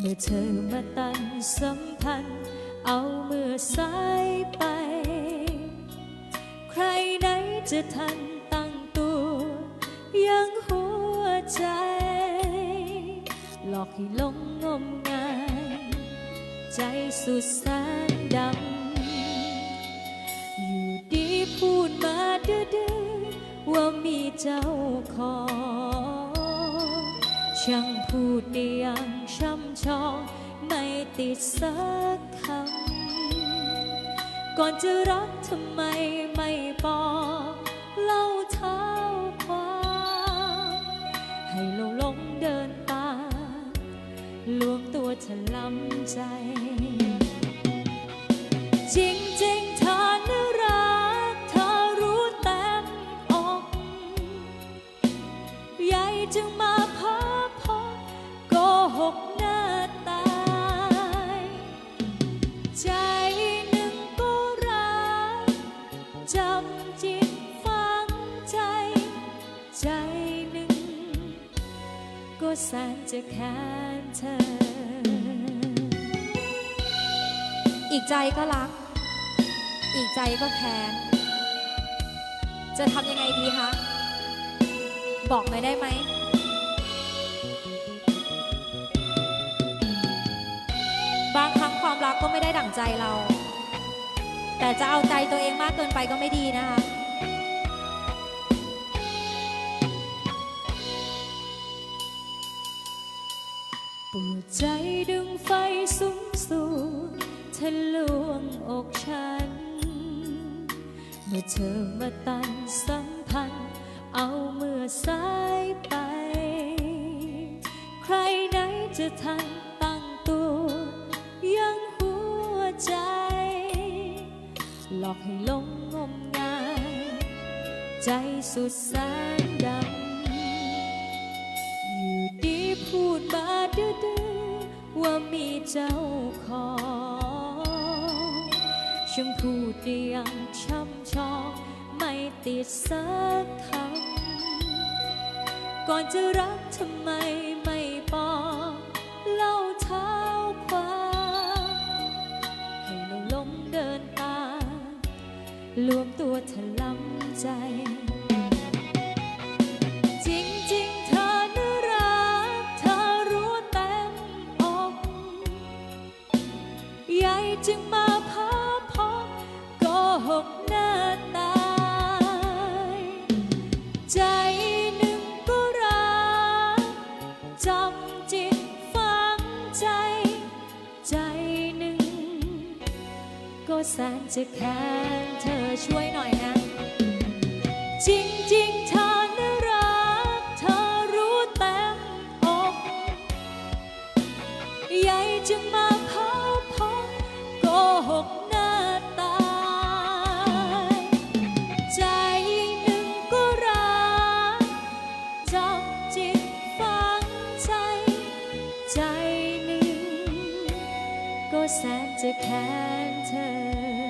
เมื่อเธอมาตันสัมพันธ์ เอาเมื่อสายไป ใครไหนจะทันตั้งตัว ยังหัวใจ หลอกให้หลงงมงาย ใจสุดแสนดำ อยู่ดีพูดมาดื้อว่ามีเจ้าของ ช่างพูดได้ย่างช่ำชองไม่ติดสักคำ ก่อนจะรักทำไมไม่บอกเล่าเท้าความให้เราหลงเดินตามลวงตัวเธอล้ำใจ จริงๆเธอน่ารักเธอรู้เต็มอกใหญ่จึงมา ใจหนึ่ง ก็แสนจะแค้นเธอ อีกใจก็รัก อีกใจก็แค้น จะทำยังไงดีคะ บอกหน่อยได้ไหมบางครั้งความรักก็ไม่ได้ดั่งใจเรา แต่จะเอาใจตัวเองมากเกินไปก็ไม่ดีนะคะ ปวดใจดึงไฟสูงสูงทะลวงอกฉัน เมื่อเธอมาตันสัมพันธ์ เอาเมื่อสายไป ใครไหนจะทันตั้งตัว ยังหัวใจ หลอกให้หลงงมงาย ใจสุดแสนดำ ว่ามีเจ้าของช่างพูดได้อย่างช่ำชองไม่ติดสักคำก่อนจะรักทำไมไม่บอกเล่าเท้าความให้เราหลงเดินตามรวมตัว ใหญ่จึงมาพาพอโกหกหน้าตายใจหนึ่งก็รักจำจิตฝังใจ ใจหนึ่ง ก็แสนจะแค้นเธอช่วยหน่อยนะ จริงๆเธอน่ารักเธอรู้เต็มอกใหญ่จึงมาพา ใจหนึ่ง ก็แสนจะแค้นเธอ